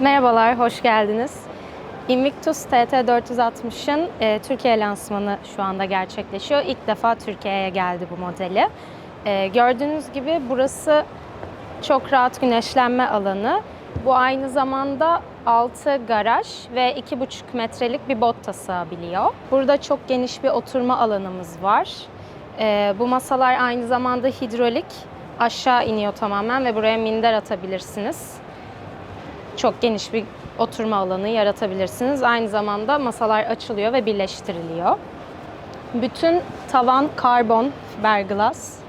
Merhabalar, hoş geldiniz. Invictus TT460'ın e, Türkiye lansmanı şu anda gerçekleşiyor. İlk defa Türkiye'ye geldi bu modeli. E, gördüğünüz gibi burası çok rahat güneşlenme alanı. Bu aynı zamanda 6 garaj ve 2,5 metrelik bir bot da sığabiliyor. Burada çok geniş bir oturma alanımız var. E, bu masalar aynı zamanda hidrolik. Aşağı iniyor tamamen ve buraya minder atabilirsiniz çok geniş bir oturma alanı yaratabilirsiniz. Aynı zamanda masalar açılıyor ve birleştiriliyor. Bütün tavan karbon fiberglass.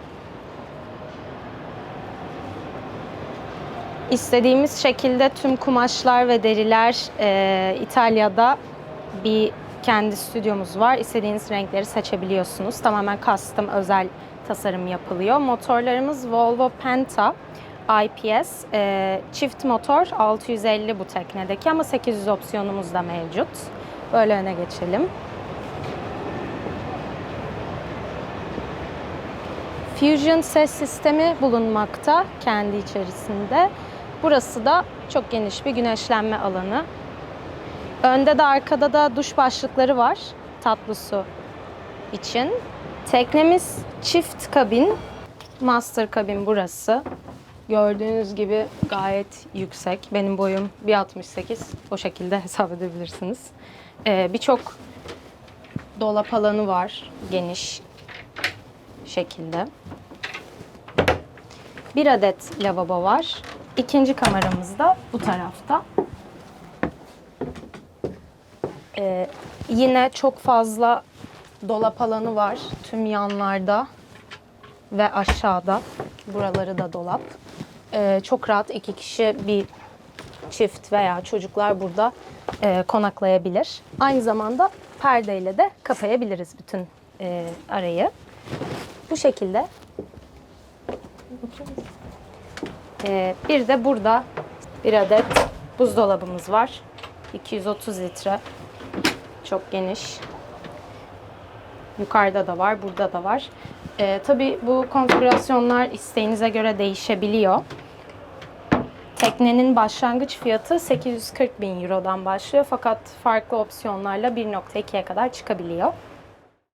İstediğimiz şekilde tüm kumaşlar ve deriler e, İtalya'da bir kendi stüdyomuz var. İstediğiniz renkleri seçebiliyorsunuz. Tamamen custom özel tasarım yapılıyor. Motorlarımız Volvo Penta. IPS e, çift motor 650 bu teknedeki ama 800 opsiyonumuz da mevcut. Böyle öne geçelim. Fusion ses sistemi bulunmakta kendi içerisinde. Burası da çok geniş bir güneşlenme alanı. Önde de arkada da duş başlıkları var tatlı su için. Teknemiz çift kabin. Master kabin burası. Gördüğünüz gibi gayet yüksek. Benim boyum 1.68. O şekilde hesap edebilirsiniz. Ee, Birçok dolap alanı var. Geniş şekilde. Bir adet lavabo var. İkinci kameramız da bu tarafta. Ee, yine çok fazla dolap alanı var tüm yanlarda ve aşağıda. Buraları da dolap. Ee, çok rahat iki kişi bir çift veya çocuklar burada e, konaklayabilir. Aynı zamanda perdeyle de kapayabiliriz bütün e, arayı. Bu şekilde. Ee, bir de burada bir adet buzdolabımız var. 230 litre. Çok geniş. Yukarıda da var, burada da var. Ee, tabii bu konfigürasyonlar isteğinize göre değişebiliyor. Teknenin başlangıç fiyatı 840 bin Euro'dan başlıyor fakat farklı opsiyonlarla 1.2'ye kadar çıkabiliyor.